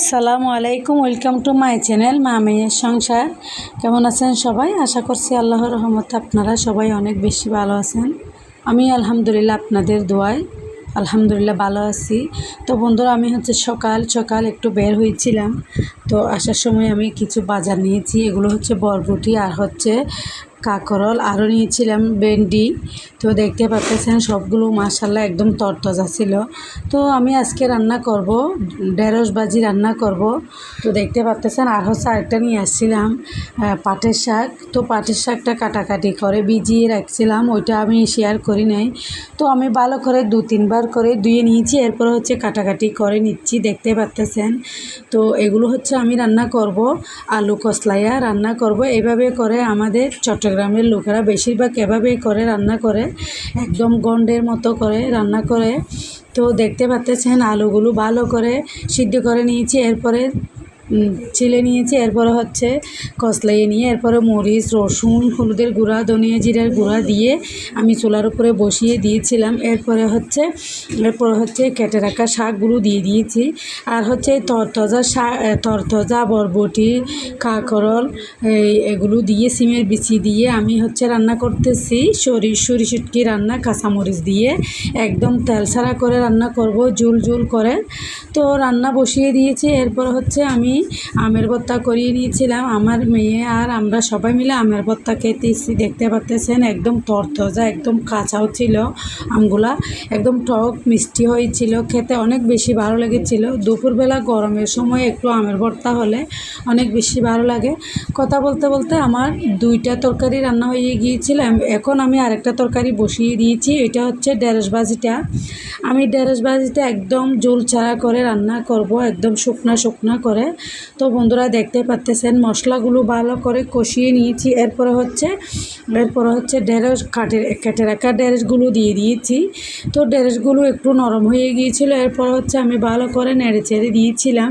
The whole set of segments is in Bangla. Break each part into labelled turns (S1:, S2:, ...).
S1: সালামু আলাইকুম, ওয়েলকাম টু মাই চ্যানেল মা মেয়ের সংসার। কেমন আছেন সবাই? আশা করছি আল্লাহর রহমতে আপনারা সবাই অনেক বেশি ভালো আছেন। আমি আলহামদুলিল্লাহ আপনাদের দোয়ায় আলহামদুলিল্লাহ ভালো আছি। তো বন্ধুরা, আমি হচ্ছে সকাল সকাল একটু বের হয়েছিলাম। তো আসার সময় আমি কিছু বাজার নিয়েছি, এগুলো হচ্ছে বরবটি আর হচ্ছে কাকরল আরও নিয়েছিলাম ভেন্ডি। তো দেখতে পাচ্ছেন, সবগুলো মাসাল্লাহ একদম তরতাজা ছিল। তো আমি আজকে রান্না করব, ঢেঁড়স ভাজি রান্না করব। তো দেখতে পাচ্ছেন, আর হচ্ছে আরেকটা নিয়ে আসছিলাম পাটের শাক। তো পাটের শাকটা কাটাকাটি করে ভিজিয়ে রাখছিলাম, ওইটা আমি শেয়ার করি নাই। তো আমি ভালো করে দু তিনবার করে ধুয়ে নিয়েছি, এরপর হচ্ছে কাটাকাটি করে নিচ্ছি, দেখতে পাচ্ছেন। তো এগুলো হচ্ছে আমি রান্না করব, আলু কসলাইয়া রান্না করব। এভাবে করে আমাদের চট্টগ্রামের লোকেরা বেশিরভাগ এভাবেই করে, রান্না করে, একদম গন্ডের মতো করে রান্না করে। তো দেখতে পাচ্ছেন, আলুগুলো ভালো করে সিদ্ধ করে নিয়েছি। এরপরে ছিলে নিয়েছি, এরপরে হচ্ছে কসলাইয়ে নিয়ে, এরপরে মরিচ, রসুন, হলুদের গুঁড়া, ধনিয়া জিরার গুঁড়া দিয়ে আমি চুলার উপরে বসিয়ে দিয়েছিলাম। এরপরে হচ্ছে এরপরে হচ্ছে কেটে রাখা শাকগুলো দিয়ে দিয়েছি। আর হচ্ছে তরতজা শাক তরতজা বরবটি, কাকরল এগুলো দিয়ে সিমের বিচি দিয়ে আমি হচ্ছে রান্না করতেছি। সরি সরি শুটকি রান্না, কাঁচামরিচ দিয়ে একদম তেল ছাড়া করে রান্না করব জুল জুল করে। তো রান্না বসিয়ে দিয়েছি। এরপর হচ্ছে আমি আমের ভর্তা করিয়ে নিয়েছিলাম আমার মেয়ে আর আমরা সবাই মিলে আমের ভর্তা খেতেছি। দেখতে পাচ্তেছেন, একদম তরতজা, একদম কাঁচাও ছিল আমগুলা। একদম টক, মিষ্টি হয়েছিল, খেতে অনেক বেশি ভালো লেগেছিল। দুপুরবেলা গরমের সময় একটু আমের ভর্তা হলে অনেক বেশি ভালো লাগে। কথা বলতে বলতে আমার দুইটা তরকারি রান্না হয়ে গিয়েছিলাম এখন আমি আরেকটা তরকারি বসিয়ে দিয়েছি। এটা হচ্ছে ঢেঁড়স আমি ঢেঁড়স একদম জোল ছাড়া করে রান্না করব, একদম শুকনা শুকনা করে। তো বন্ধুরা দেখতে পাচ্তেছেন মশলাগুলো ভালো করে কষিয়ে নিয়েছি। এরপরে হচ্ছে এরপরে হচ্ছে ঢেঁড়স কাটে কেটে রাখা ঢেঁড়সগুলো দিয়ে দিয়েছি। তো ঢেঁড়সগুলো একটু নরম হয়ে গিয়েছিল, এরপর হচ্ছে আমি ভালো করে নেড়ে চেড়ে দিয়েছিলাম।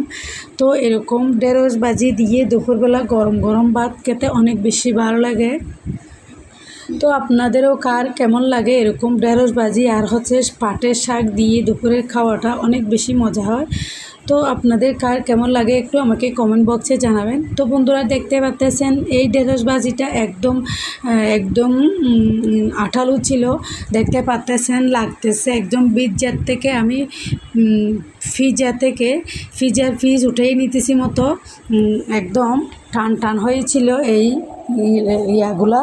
S1: তো এরকম ঢেঁড়স বাজি দিয়ে দুপুরবেলা গরম গরম ভাত খেতে অনেক বেশি ভালো লাগে। তো আপনাদেরও কার কেমন লাগে এরকম ঢেঁড়স বাজি আর হচ্ছে পাটের শাক দিয়ে দুপুরের খাওয়াটা অনেক বেশি মজা হয়। তো আপনাদের কার কেমন লাগে একটু আমাকে কমেন্ট বক্সে জানাবেন। তো বন্ধুরা দেখতে পাচ্তেছেন, এই ঢেঁড়স ভাজিটা একদম একদম আঠালো ছিল। দেখতে পাচ্তেছেন, লাগতেছে একদম বীজজার থেকে আমি ফ্রিজা থেকে ফ্রিজার ফ্রিজ উঠেই নিতেছি মতো। একদম টান টান হয়েছিল এই ইয়াগুলা।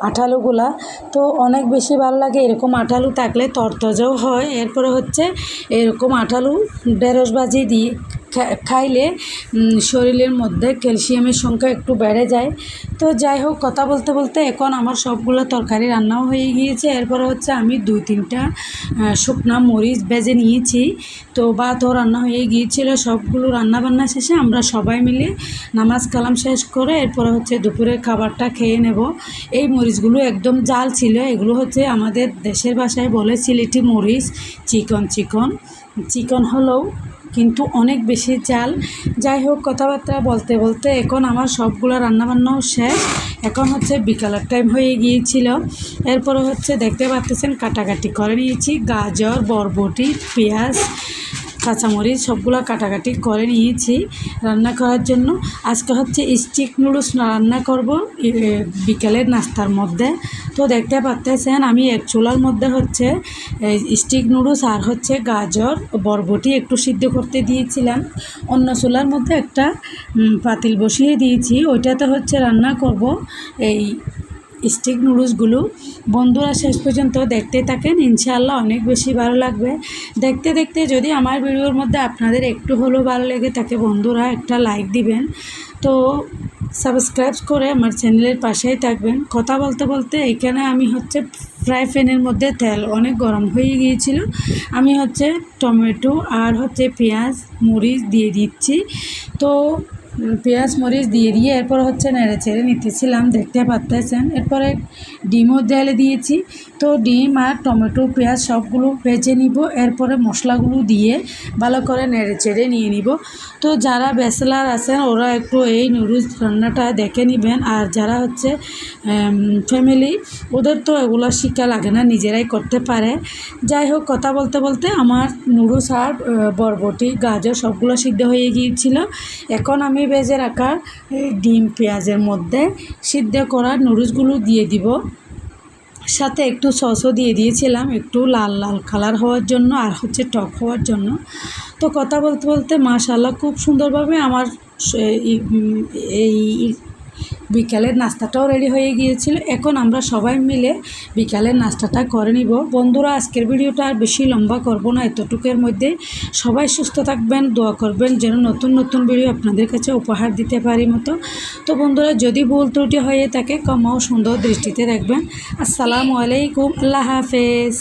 S1: আঠালোগুলা। তো অনেক বেশি ভালো লাগে এরকম আঠালু থাকলে, তরতজাও হয়। এরপরে হচ্ছে এরকম আঠালু, ঢেঁড়স ভাজি দিয়ে খাইলে শরীরের মধ্যে ক্যালসিয়ামের সংখ্যা একটু বেড়ে যায়। তো যাই হোক, কথা বলতে বলতে এখন আমার সবগুলো তরকারি রান্নাও হয়ে গিয়েছে। এরপরে হচ্ছে আমি দুই তিনটা শুকনা মরিচ বেজে নিয়েছি। তো ভাতও রান্না হয়ে গিয়েছিল, সবগুলো রান্না বান্না শেষে আমরা সবাই মিলে নামাজ কালাম শেষ করে এরপরে হচ্ছে দুপুরের খাবারটা খেয়ে নেব। এই মরিচগুলো একদম জাল ছিল, এগুলো হচ্ছে আমাদের দেশের ভাষায় বলে সিলেটি মরিচ, চিকন চিকন। চিকন হলেও কিন্তু অনেক বেশি চাল। যাই হোক, কথাবার্তা বলতে বলতে এখন আমার সবগুলো রান্নাবান্নাও শেষ। এখন হচ্ছে বিকালের টাইম হয়ে গিয়েছিল। এরপরে হচ্ছে দেখতে পাচ্ছেন কাটাকাটি করে নিয়েছি। গাজর, বরবটি, পেঁয়াজ কাঁচামরিচ সবগুলো কাটাকাটি করে নিয়েছি রান্না করার জন্য। আজকে হচ্ছে স্টিক নুডলস রান্না করব বিকেলের নাস্তার মধ্যে। তো দেখতে পাচ্তেছেন আমি এক চুলার মধ্যে হচ্ছে স্টিক নুডলস আর হচ্ছে গাজর বরবটি একটু সিদ্ধ করতে দিয়েছিলাম। অন্য চুলার মধ্যে একটা পাতিল বসিয়ে দিয়েছি। ওইটাতে হচ্ছে রান্না করব এই স্টিক নুডলসগুলো। বন্ধুরা শেষ পর্যন্ত দেখতে থাকেন, ইনশাআল্লাহ অনেক বেশি ভালো লাগবে। দেখতে দেখতে যদি আমার ভিডিওর মধ্যে আপনাদের একটু হলেও ভালো লেগে থাকে, বন্ধুরা একটা লাইক দিবেন। তো সাবস্ক্রাইব করে আমার চ্যানেলের পাশেই থাকবেন। কথা বলতে বলতে এখানে আমি হচ্ছে ফ্রাই প্যানের মধ্যে তেল অনেক গরম হয়ে গিয়েছিল। আমি হচ্ছে টমেটো আর হচ্ছে পেঁয়াজ, মরিচ দিয়ে দিচ্ছি। তো পেঁয়াজ মরিচ দিয়ে দিয়ে এরপর হচ্ছে নেড়ে চেড়ে নিতেছিলাম দেখতে পারতেছেন। এরপরে ডিমও ঢেলে দিয়েছি। তো ডিম আর টমেটো, পেঁয়াজ সবগুলো ভেজে নিব। এরপরে মশলাগুলো দিয়ে ভালো করে নেড়ে চেড়ে নিয়ে নিব। তো যারা ব্যাচেলার আছেন, ওরা একটু এই নুডলস রান্নাটা দেখে নেবেন। আর যারা হচ্ছে ফ্যামিলি, ওদের তো এগুলো শিক্ষা লাগে না, নিজেরাই করতে পারে। যাই হোক, কথা বলতে বলতে আমার নুডলস আর বরবটি, গাজর সবগুলো সিদ্ধ হয়ে গিয়েছিল। এখন আমি ভেজে রাখা ডিম, পেঁয়াজের মধ্যে সিদ্ধ করা নুডলসগুলো দিয়ে দিব। সাথে একটু সসও দিয়ে দিয়েছিলাম, একটু লাল লাল কালার হওয়ার জন্য আর হচ্ছে টক হওয়ার জন্য। তো কথা বলতে বলতে মাশাল্লাহ খুব সুন্দরভাবে আমার এই বিকালের নাস্তাটাও রেডি হয়ে গিয়েছিল। এখন আমরা সবাই মিলে বিকালের নাস্তাটা করে নিব। বন্ধুরা, আজকের ভিডিওটা আর বেশি লম্বা করব না, এতটুকের মধ্যে সবাই সুস্থ থাকবেন, দোয়া করবেন যেন নতুন নতুন ভিডিও আপনাদের কাছে উপহার দিতে পারি মতো। তো বন্ধুরা, যদি ভুল ত্রুটি হয়ে থাকে কমাও সুন্দর দৃষ্টিতে দেখবেন। আসসালামু আলাইকুম, আল্লাহ হাফেজ।